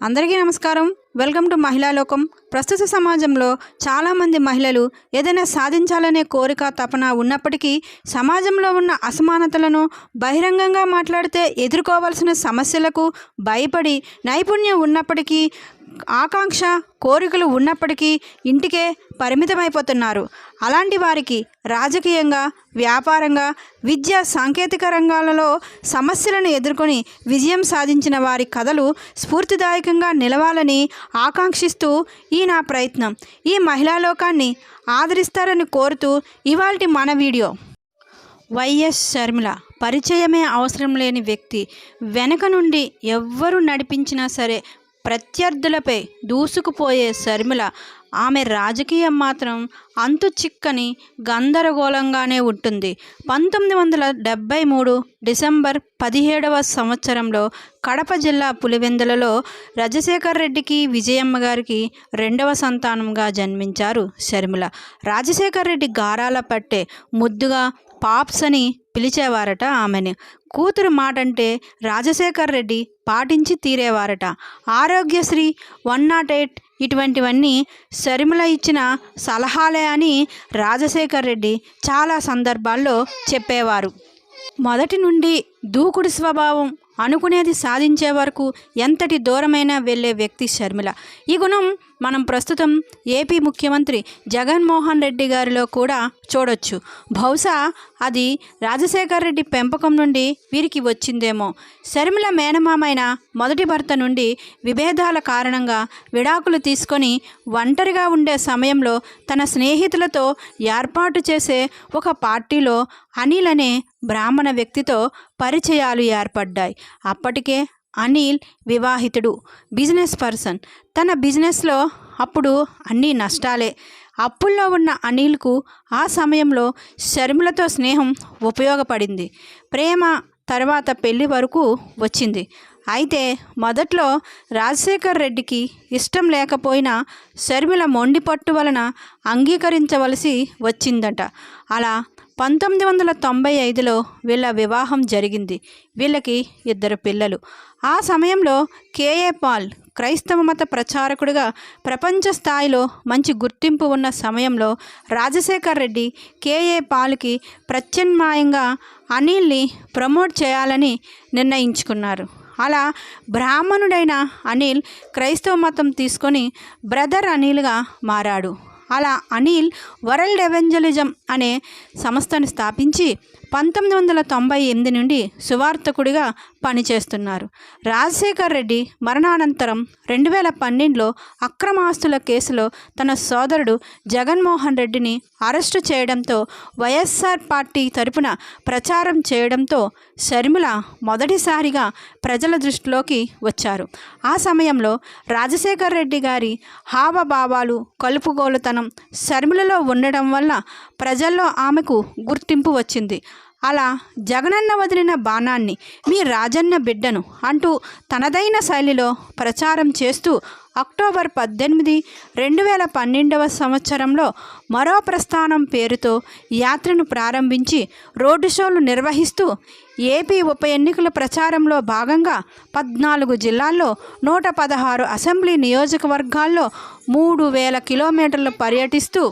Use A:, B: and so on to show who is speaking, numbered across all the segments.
A: అందరికీ నమస్కారం. Welcome to మహిళా లోకం. ప్రస్తుత సమాజంలో చాలామంది మహిళలు ఏదైనా సాధించాలనే కోరిక తపన ఉన్నప్పటికీ సమాజంలో ఉన్న అసమానతలను బహిరంగంగా మాట్లాడితే ఎదుర్కోవాల్సిన సమస్యలకు భయపడి నైపుణ్యం ఉన్నప్పటికీ ఆకాంక్ష కోరికలు ఉన్నప్పటికీ ఇంటికే పరిమితమైపోతున్నారు. అలాంటి వారికి రాజకీయంగా వ్యాపారంగా విద్య సాంకేతిక రంగాలలో సమస్యలను ఎదుర్కొని విజయం సాధించిన వారి కథలు స్ఫూర్తిదాయకంగా నిలవాలని ఆకాంక్షిస్తూ ఈ నా ప్రయత్నం. ఈ మహిళా లోకాన్ని ఆదరిస్తారని కోరుతూ ఇవాల్టి మన వీడియో. వైఎస్ షర్మిల. పరిచయమే అవసరం లేని వ్యక్తి. వెనక నుండి ఎవ్వరు నడిపించినా సరే ప్రత్యర్థులపై దూసుకుపోయే షర్మిల ఆమె రాజకీయం మాత్రం అంతు చిక్కని గందరగోళంగానే ఉంటుంది. పంతొమ్మిది వందల డెబ్భై మూడు డిసెంబర్ పదిహేడవ సంవత్సరంలో కడప జిల్లా పులివెందులలో రాజశేఖర్ రెడ్డికి విజయమ్మ గారికి రెండవ సంతానంగా జన్మించారు షర్మిల రాజశేఖర్ రెడ్డి గారాల పట్టే ముద్దుగా పాప్స్ అని పిలిచేవారట ఆమెని. కూతురు మాటంటే రాజశేఖర్ రెడ్డి పాటించి తీరేవారట. ఆరోగ్యశ్రీ వన్ నాట్ ఎయిట్ ఇటువంటివన్నీ షర్మిల ఇచ్చిన సలహాలే అని రాజశేఖర్ రెడ్డి చాలా సందర్భాల్లో చెప్పేవారు. మొదటి నుండి దూకుడు స్వభావం అనుకునేది సాధించే వరకు ఎంతటి దూరమైనా వెళ్ళే వ్యక్తి షర్మిల ఈ గుణం మనం ప్రస్తుతం ఏపీ ముఖ్యమంత్రి జగన్మోహన్ రెడ్డి గారిలో కూడా చూడొచ్చు. బహుశా అది రాజశేఖర్ రెడ్డి పెంపకం నుండి వీరికి వచ్చిందేమో. షర్మిల మేనమామైన మొదటి భర్త నుండి విభేదాల కారణంగా విడాకులు తీసుకొని ఒంటరిగా ఉండే సమయంలో తన స్నేహితులతో ఏర్పాటు చేసే ఒక పార్టీలో అనిల్ అనే బ్రాహ్మణ వ్యక్తితో పరిచయాలు ఏర్పడ్డాయి. అప్పటికే అనిల్ వివాహితుడు బిజినెస్ పర్సన్. తన బిజినెస్లో అప్పుడు అన్నీ నష్టాలే. అప్పుల్లో ఉన్న అనిల్కు ఆ సమయంలో షర్మిలతో స్నేహం ఉపయోగపడింది. ప్రేమ తర్వాత పెళ్ళి వరకు వచ్చింది. అయితే మొదట్లో రాజశేఖర్ రెడ్డికి ఇష్టం లేకపోయినా షర్మిల మొండి పట్టు వలన అంగీకరించవలసి వచ్చిందట. అలా పంతొమ్మిది వందల తొంభై ఐదులో వీళ్ళ వివాహం జరిగింది. వీళ్ళకి ఇద్దరు పిల్లలు. ఆ సమయంలో కేఏ పాల్ క్రైస్తవ మత ప్రచారకుడిగా ప్రపంచ స్థాయిలో మంచి గుర్తింపు ఉన్న సమయంలో రాజశేఖర్ రెడ్డి కేఏ పాల్కి ప్రత్యామ్నాయంగా అనిల్ని ప్రమోట్ చేయాలని నిర్ణయించుకున్నారు. అలా బ్రాహ్మణుడైన అనిల్ క్రైస్తవ మతం తీసుకొని బ్రదర్ అనిల్గా మారాడు. అలా అనిల్ వరల్డ్ ఎవెంజలిజం అనే సంస్థను స్థాపించి పంతొమ్మిది వందల తొంభై ఎనిమిది నుండి సువార్తకుడిగా పనిచేస్తున్నారు. రాజశేఖర్ రెడ్డి మరణానంతరం రెండు వేల పన్నెండులో అక్రమాస్తుల కేసులో తన సోదరుడు జగన్మోహన్ రెడ్డిని అరెస్టు చేయడంతో వైఎస్ఆర్ పార్టీ తరపున ప్రచారం చేయడంతో షర్మిల మొదటిసారిగా ప్రజల దృష్టిలోకి వచ్చారు. ఆ సమయంలో రాజశేఖర్ రెడ్డి గారి హావభావాలు కలుపుగోలుతనం షర్మిలలో ఉండడం వల్ల ప్రజల్లో ఆమెకు గుర్తింపు వచ్చింది. అలా జగనన్న వదిలిన బాణాన్ని మీ రాజన్న బిడ్డను అంటూ తనదైన శైలిలో ప్రచారం చేస్తూ అక్టోబర్ పద్దెనిమిది రెండు వేల పన్నెండవ సంవత్సరంలో మరో ప్రస్థానం పేరుతో యాత్రను ప్రారంభించి రోడ్డు షోలు నిర్వహిస్తూ ఏపీ ఉప ఎన్నికల ప్రచారంలో భాగంగా పద్నాలుగు జిల్లాల్లో నూట పదహారు అసెంబ్లీ నియోజకవర్గాల్లో మూడు వేల కిలోమీటర్లు పర్యటిస్తూ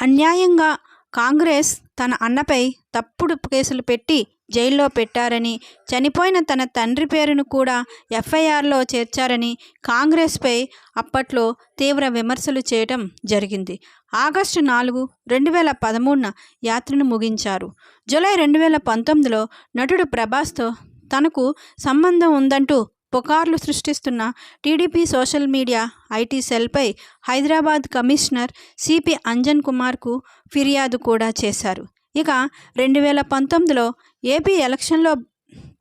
A: అన్యాయంగా కాంగ్రెస్ తన అన్నపై తప్పుడు కేసులు పెట్టి జైల్లో పెట్టారని చనిపోయిన తన తండ్రి పేరును కూడా ఎఫ్ఐఆర్లో చేర్చారని కాంగ్రెస్పై అప్పట్లో తీవ్ర విమర్శలు చేయడం జరిగింది. ఆగస్టు నాలుగు రెండు వేల పదమూడున యాత్రను ముగించారు. జూలై రెండు వేల పంతొమ్మిదిలో నటుడు ప్రభాస్తో తనకు సంబంధం ఉందంటూ పుకార్లు సృష్టిస్తున్న టీడీపీ సోషల్ మీడియా ఐటీ సెల్పై హైదరాబాద్ కమిషనర్ సిపి అంజన్ కుమార్కు ఫిర్యాదు కూడా చేశారు. ఇక రెండు వేల పంతొమ్మిదిలో ఏపీ ఎలక్షన్లో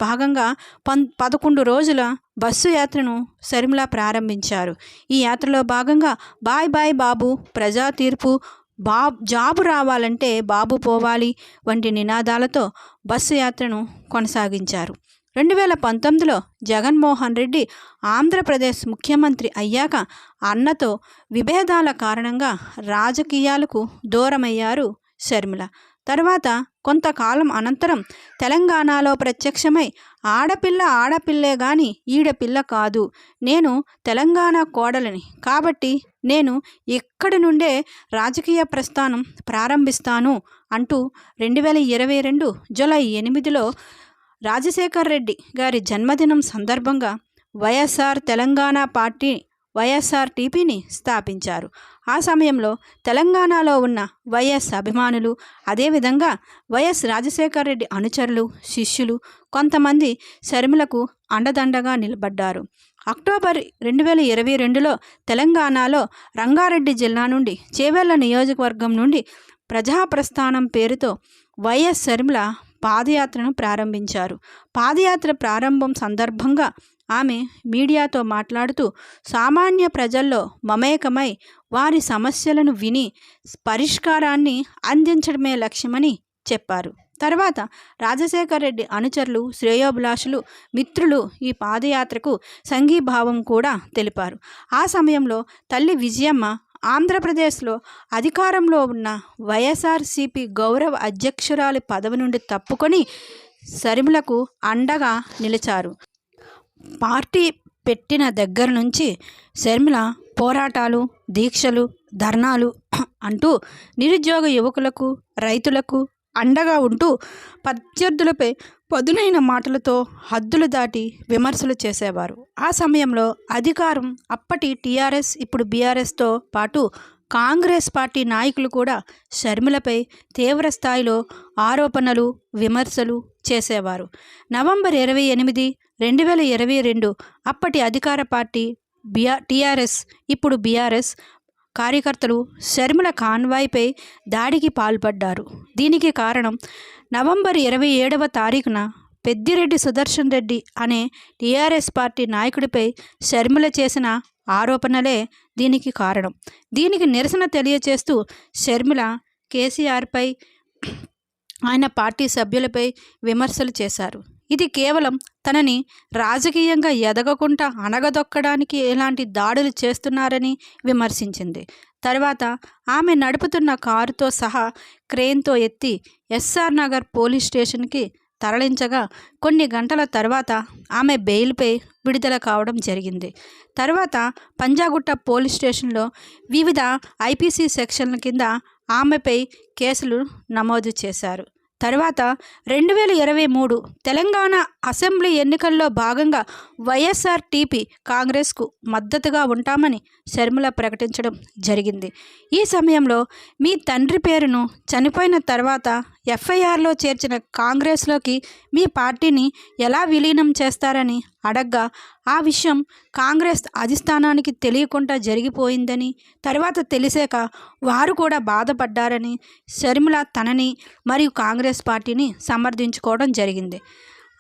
A: భాగంగా పం పదకొండు రోజుల బస్సు యాత్రను శర్మిల ప్రారంభించారు. ఈ యాత్రలో భాగంగా బాయ్ బాయ్ బాబు ప్రజా తీర్పు బా జాబు రావాలంటే బాబు పోవాలి వంటి నినాదాలతో బస్సు యాత్రను కొనసాగించారు. రెండు వేల పంతొమ్మిదిలో జగన్మోహన్ రెడ్డి ఆంధ్రప్రదేశ్ ముఖ్యమంత్రి అయ్యాక అన్నతో విభేదాల కారణంగా రాజకీయాలకు దూరమయ్యారు షర్మిల తర్వాత కొంతకాలం అనంతరం తెలంగాణలో ప్రత్యక్షమై ఆడపిల్ల ఆడపిల్లే గాని ఈడపిల్ల కాదు. నేను తెలంగాణ కోడలిని కాబట్టి నేను ఇక్కడి నుండే రాజకీయ ప్రస్థానం ప్రారంభిస్తాను అంటూ రెండు వేల ఇరవై రెండు జులై ఎనిమిదిలో రాజశేఖర్ రెడ్డి గారి జన్మదినం సందర్భంగా వైఎస్ఆర్ తెలంగాణ పార్టీ వైఎస్ఆర్టీపీని స్థాపించారు. ఆ సమయంలో తెలంగాణలో ఉన్న వైఎస్ అభిమానులు అదేవిధంగా వైఎస్ రాజశేఖర్ రెడ్డి అనుచరులు శిష్యులు కొంతమంది శర్మిలకు అండదండగా నిలబడ్డారు. అక్టోబర్ రెండు వేల ఇరవై రెండులో తెలంగాణలో రంగారెడ్డి జిల్లా నుండి చేవెళ్ళ నియోజకవర్గం నుండి ప్రజాప్రస్థానం పేరుతో వైఎస్ శర్మిల పాదయాత్రను ప్రారంభించారు. పాదయాత్ర ప్రారంభం సందర్భంగా ఆమె మీడియాతో మాట్లాడుతూ సామాన్య ప్రజల్లో మమేకమై వారి సమస్యలను విని పరిష్కారాన్ని అందించడమే లక్ష్యమని చెప్పారు. తర్వాత రాజశేఖర్ రెడ్డి అనుచరులు శ్రేయోభిలాషులు మిత్రులు ఈ పాదయాత్రకు సంఘీభావం కూడా తెలిపారు. ఆ సమయంలో తల్లి విజయమ్మ ఆంధ్రప్రదేశ్లో అధికారంలో ఉన్న వైఎస్ఆర్సీపీ గౌరవ అధ్యక్షురాలి పదవి నుండి తప్పుకొని సరిములకు అండగా నిలిచారు. పార్టీ పెట్టిన దగ్గర నుంచి శర్మిల పోరాటాలు దీక్షలు ధర్నాలు అంటూ నిరుద్యోగ యువకులకు రైతులకు అండగా ఉంటూ ప్రత్యర్థులపై పదునైన మాటలతో హద్దులు దాటి విమర్శలు చేసేవారు. ఆ సమయంలో అధికారం అప్పటి టీఆర్ఎస్ ఇప్పుడు బీఆర్ఎస్తో పాటు కాంగ్రెస్ పార్టీ నాయకులు కూడా షర్మిలపై తీవ్ర స్థాయిలో ఆరోపణలు విమర్శలు చేసేవారు. నవంబర్ ఇరవై ఎనిమిది రెండు వేల ఇరవై రెండు అప్పటి అధికార పార్టీ బిఆర్ టీఆర్ఎస్ ఇప్పుడు బీఆర్ఎస్ కార్యకర్తలు శర్మిల కాన్వాయ్పై దాడికి పాల్పడ్డారు. దీనికి కారణం నవంబర్ ఇరవై ఏడవ తారీఖున పెద్దిరెడ్డి సుదర్శన్ రెడ్డి అనే టీఆర్ఎస్ పార్టీ నాయకుడిపై శర్మిల చేసిన ఆరోపణలే దీనికి కారణం. దీనికి నిరసన తెలియచేస్తూ శర్మిల కేసీఆర్పై ఆయన పార్టీ సభ్యులపై విమర్శలు చేశారు. ఇది కేవలం తనని రాజకీయంగా ఎదగకుండా అణగదొక్కడానికి ఎలాంటి దాడులు చేస్తున్నారని విమర్శించింది. తర్వాత ఆమె నడుపుతున్న కారుతో సహా క్రేన్తో ఎత్తి ఎస్ఆర్ నగర్ పోలీస్ స్టేషన్కి తరలించగా కొన్ని గంటల తర్వాత ఆమె బెయిల్పై విడుదల కావడం జరిగింది. తర్వాత పంజాగుట్ట పోలీస్ స్టేషన్లో వివిధ ఐపీసీ సెక్షన్ల కింద ఆమెపై కేసులు నమోదు చేశారు. తర్వాత రెండు వేల ఇరవై మూడు తెలంగాణ అసెంబ్లీ ఎన్నికల్లో భాగంగా వైఎస్ఆర్టీపీ కాంగ్రెస్కు మద్దతుగా ఉంటామని శర్మిల ప్రకటించడం జరిగింది. ఈ సమయంలో మీ తండ్రి పేరును చనిపోయిన తర్వాత ఎఫ్ఐఆర్లో చేర్చిన కాంగ్రెస్లోకి మీ పార్టీని ఎలా విలీనం చేస్తారని అడగ్గా ఆ విషయం కాంగ్రెస్ అధిష్టానానికి తెలియకుండా జరిగిపోయిందని తర్వాత తెలిసాక వారు కూడా బాధపడ్డారని షర్మిల తనని మరియు కాంగ్రెస్ పార్టీని సమర్థించుకోవడం జరిగింది.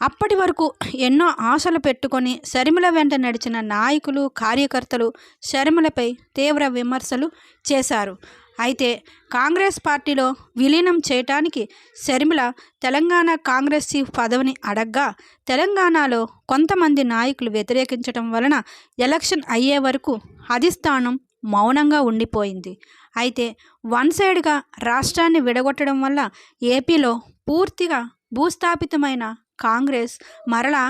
A: అప్పటి వరకు ఎన్నో ఆశలు పెట్టుకొని శర్మిల వెంట నడిచిన నాయకులు కార్యకర్తలు శర్మిలపై తీవ్ర విమర్శలు చేశారు. అయితే కాంగ్రెస్ పార్టీలో విలీనం చేయటానికి శర్మిల తెలంగాణ కాంగ్రెస్ చీఫ్ పదవిని అడగ్గా తెలంగాణలో కొంతమంది నాయకులు వ్యతిరేకించడం వలన ఎలక్షన్ అయ్యే వరకు అధిష్టానం మౌనంగా ఉండిపోయింది. అయితే వన్ సైడ్గా రాష్ట్రాన్ని విడగొట్టడం వల్ల ఏపీలో పూర్తిగా భూస్థాపితమైన కాంగ్రెస్ మరలా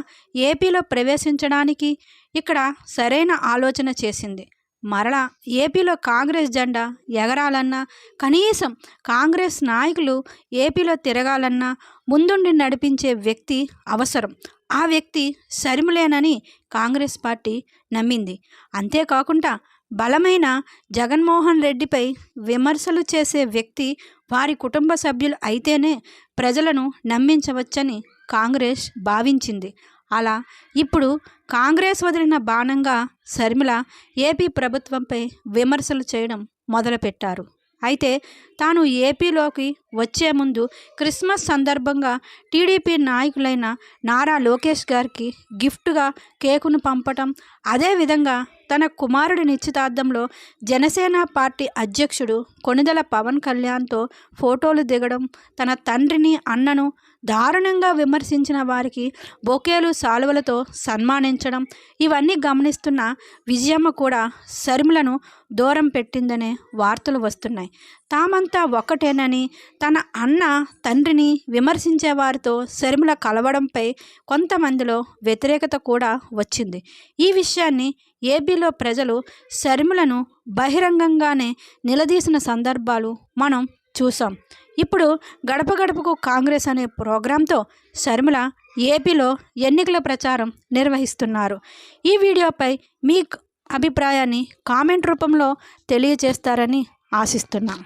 A: ఏపీలో ప్రవేశించడానికి ఇక్కడ సరైన ఆలోచన చేసింది. మరలా ఏపీలో కాంగ్రెస్ జెండా ఎగరాలన్నా కనీసం కాంగ్రెస్ నాయకులు ఏపీలో తిరగాలన్నా ముందుండి నడిపించే వ్యక్తి అవసరం. ఆ వ్యక్తి సరిములేనని కాంగ్రెస్ పార్టీ నమ్మింది. అంతేకాకుండా బలమైన జగన్మోహన్ రెడ్డిపై విమర్శలు చేసే వ్యక్తి వారి కుటుంబ సభ్యులు అయితేనే ప్రజలను నమ్మించవచ్చని కాంగ్రెస్ భావించింది. అలా ఇప్పుడు కాంగ్రెస్ వదిలిన బాణంగా శర్మిల ఏపీ ప్రభుత్వంపై విమర్శలు చేయడం మొదలుపెట్టారు. అయితే తాను ఏపీలోకి వచ్చే ముందు క్రిస్మస్ సందర్భంగా టీడీపీ నాయకులైన నారా లోకేష్ గారికి గిఫ్ట్గా కేకును పంపటం అదేవిధంగా తన కుమారుడి నిశ్చితార్థంలో జనసేన పార్టీ అధ్యక్షుడు కొనిదల పవన్ కళ్యాణ్తో ఫోటోలు దిగడం తన తండ్రిని అన్నను దారుణంగా విమర్శించిన వారికి బొకేలు సాలువలతో సన్మానించడం ఇవన్నీ గమనిస్తున్న విజయమ్మ కూడా శర్మిలను దూరం పెట్టిందనే వార్తలు వస్తున్నాయి. తామంతా ఒక్కటేనని తన అన్న తండ్రిని విమర్శించే వారితో శర్మిల కలవడంపై కొంతమందిలో వ్యతిరేకత కూడా వచ్చింది. ఈ విషయాన్ని ఏపీలో ప్రజలు శర్మిలను బహిరంగంగానే నిలదీసిన సందర్భాలు మనం చూసాం ఇప్పుడు గడప గడపకు కాంగ్రెస్ అనే ప్రోగ్రాంతో శర్మిల ఏపీలో ఎన్నికల ప్రచారం నిర్వహిస్తున్నారు. ఈ వీడియోపై మీ అభిప్రాయాన్ని కామెంట్ రూపంలో తెలియజేస్తారని ఆశిస్తున్నాం.